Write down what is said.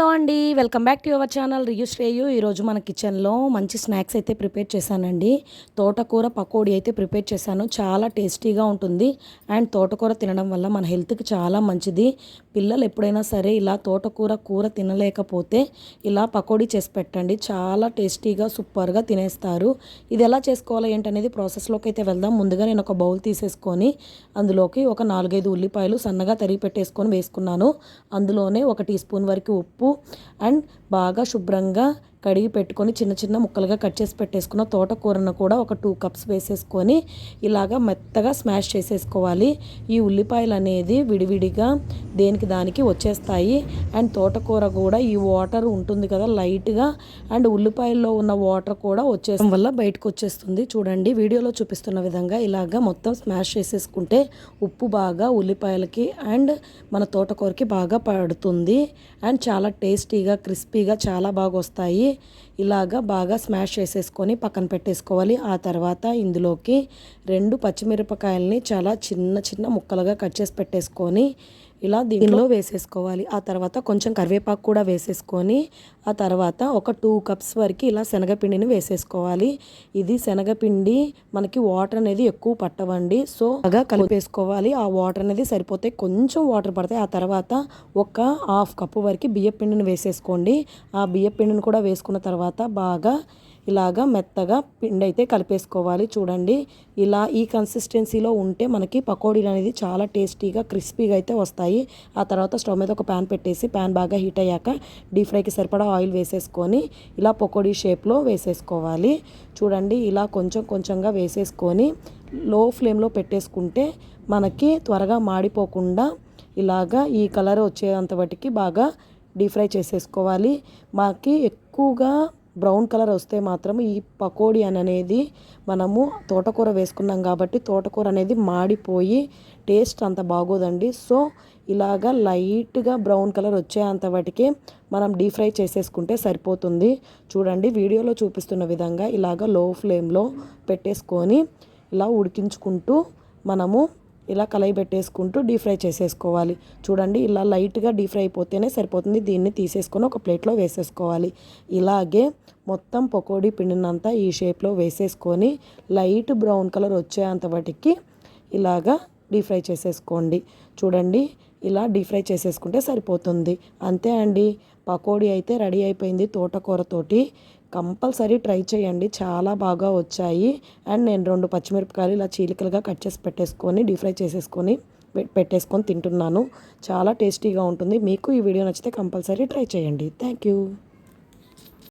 Hello అండి. Welcome back to your channel Riyu Shreyu. ఈరోజు మన కిచెన్లో మంచి స్నాక్స్ అయితే ప్రిపేర్ చేశానండి. తోటకూర పకోడీ అయితే ప్రిపేర్ చేశాను. చాలా టేస్టీగా ఉంటుంది. అండ్ తోటకూర తినడం వల్ల మన హెల్త్కి చాలా మంచిది. పిల్లలు ఎప్పుడైనా సరే ఇలా తోటకూర కూర తినలేకపోతే ఇలా పకోడీ చేసి పెట్టండి. చాలా టేస్టీగా సూపర్గా తినేస్తారు. ఇది ఎలా చేసుకోవాలో ఏంటనేది ప్రాసెస్లోకి అయితే వెళ్దాం. ముందుగా నేను ఒక బౌల్ తీసేసుకొని అందులోకి ఒక నాలుగైదు ఉల్లిపాయలు సన్నగా తరిగి పెట్టేసుకొని వేసుకున్నాను. అందులోనే ఒక టీ స్పూన్ వరకు ఉప్పు అండ్ బాగా శుభ్రంగా కడిగి పెట్టుకొని చిన్న చిన్న ముక్కలుగా కట్ చేసి పెట్టేసుకున్న తోటకూరను కూడా ఒక టూ కప్స్ వేసేసుకొని ఇలాగా మెత్తగా స్మాష్ చేసేసుకోవాలి. ఈ ఉల్లిపాయలు అనేది విడివిడిగా దేనికి దానికి వచ్చేస్తాయి. అండ్ తోటకూర కూడా ఈ వాటర్ ఉంటుంది కదా లైట్గా అండ్ ఉల్లిపాయల్లో ఉన్న వాటర్ కూడా వచ్చేయడం వల్ల బయటకు వచ్చేస్తుంది. చూడండి వీడియోలో చూపిస్తున్న విధంగా ఇలాగా మొత్తం స్మాష్ చేసేసుకుంటే ఉప్పు బాగా ఉల్లిపాయలకి అండ్ మన తోటకూరకి బాగా పడుతుంది. అండ్ చాలా టేస్టీగా క్రిస్పీగా చాలా బాగా వస్తాయి. ఇలాగా బాగా స్మాష్ చేసేసుకొని పక్కన పెట్టేసుకోవాలి. ఆ తర్వాత ఇందులోకి రెండు పచ్చిమిరపకాయలని చాలా చిన్న చిన్న ముక్కలుగా కట్ చేసి పెట్టేసుకొని ఇలా దీనిలో వేసేసుకోవాలి. ఆ తర్వాత కొంచెం కరివేపాకు కూడా వేసేసుకొని ఆ తర్వాత ఒక టూ కప్స్ వరకు ఇలా శనగపిండిని వేసేసుకోవాలి. ఇది శనగపిండి మనకి వాటర్ అనేది ఎక్కువ పట్టవండి. సో బాగా కలిపేసుకోవాలి. ఆ వాటర్ అనేది సరిపోతే కొంచెం వాటర్ పడతాయి ఆ తర్వాత ఒక హాఫ్ కప్పు వరకు బియ్య పిండిని వేసేసుకోండి. ఆ బియ్య పిండిని కూడా వేసుకున్న తర్వాత బాగా ఇలాగా మెత్తగా పిండి అయితే కలిపేసుకోవాలి. చూడండి ఇలా ఈ కన్సిస్టెన్సీలో ఉంటే మనకి పకోడీలు అనేది చాలా టేస్టీగా క్రిస్పీగా అయితే వస్తాయి. ఆ తర్వాత స్టవ్ మీద ఒక ప్యాన్ పెట్టేసి ప్యాన్ బాగా హీట్ అయ్యాక డీప్ ఫ్రైకి సరిపడా ఆయిల్ వేసేసుకొని ఇలా పకోడీ షేప్లో వేసేసుకోవాలి. చూడండి ఇలా కొంచెం కొంచెంగా వేసేసుకొని లో ఫ్లేమ్లో పెట్టేసుకుంటే మనకి త్వరగా మాడిపోకుండా ఇలాగా ఈ కలర్ వచ్చేంత వాటికి బాగా డీప్ ఫ్రై చేసేసుకోవాలి. మాకి ఎక్కువగా బ్రౌన్ కలర్ వస్తే మాత్రం ఈ పకోడీ అనేది మనము తోటకూర వేసుకున్నాం కాబట్టి తోటకూర అనేది మాడిపోయి టేస్ట్ అంత బాగోదండి. సో ఇలాగా లైట్గా బ్రౌన్ కలర్ వచ్చేంత వాటికి మనం డీప్ ఫ్రై చేసేసుకుంటే సరిపోతుంది. చూడండి వీడియోలో చూపిస్తున్న విధంగా ఇలాగ లో ఫ్లేమ్లో పెట్టేసుకొని ఇలా ఉడికించుకుంటూ మనము ఇలా కలయి పెట్టేసుకుంటూ డీప్ ఫ్రై చేసేసుకోవాలి. చూడండి ఇలా లైట్గా డీప్ ఫ్రై అయిపోతేనే సరిపోతుంది. దీన్ని తీసేసుకొని ఒక ప్లేట్లో వేసేసుకోవాలి. ఇలాగే మొత్తం పకోడీ పిండినంతా ఈ షేప్లో వేసేసుకొని లైట్ బ్రౌన్ కలర్ వచ్చేంత వాటికి ఇలాగా డీప్ ఫ్రై చేసేసుకోండి. చూడండి ఇలా డీప్ ఫ్రై చేసేసుకుంటే సరిపోతుంది. అంతే అండి. పకోడీ అయితే రెడీ అయిపోయింది తోటకూరతోటి. కంపల్సరీ ట్రై చేయండి. చాలా బాగా వచ్చాయి. అండ్ నేను రెండు పచ్చిమిరపకాయలు ఇలా చీలికలుగా కట్ చేసి పెట్టేసుకొని డీప్ ఫ్రై చేసేసుకొని పెట్టేసుకొని తింటున్నాను. చాలా టేస్టీగా ఉంటుంది. మీకు ఈ వీడియో నచ్చితే కంపల్సరీ ట్రై చేయండి. Thank you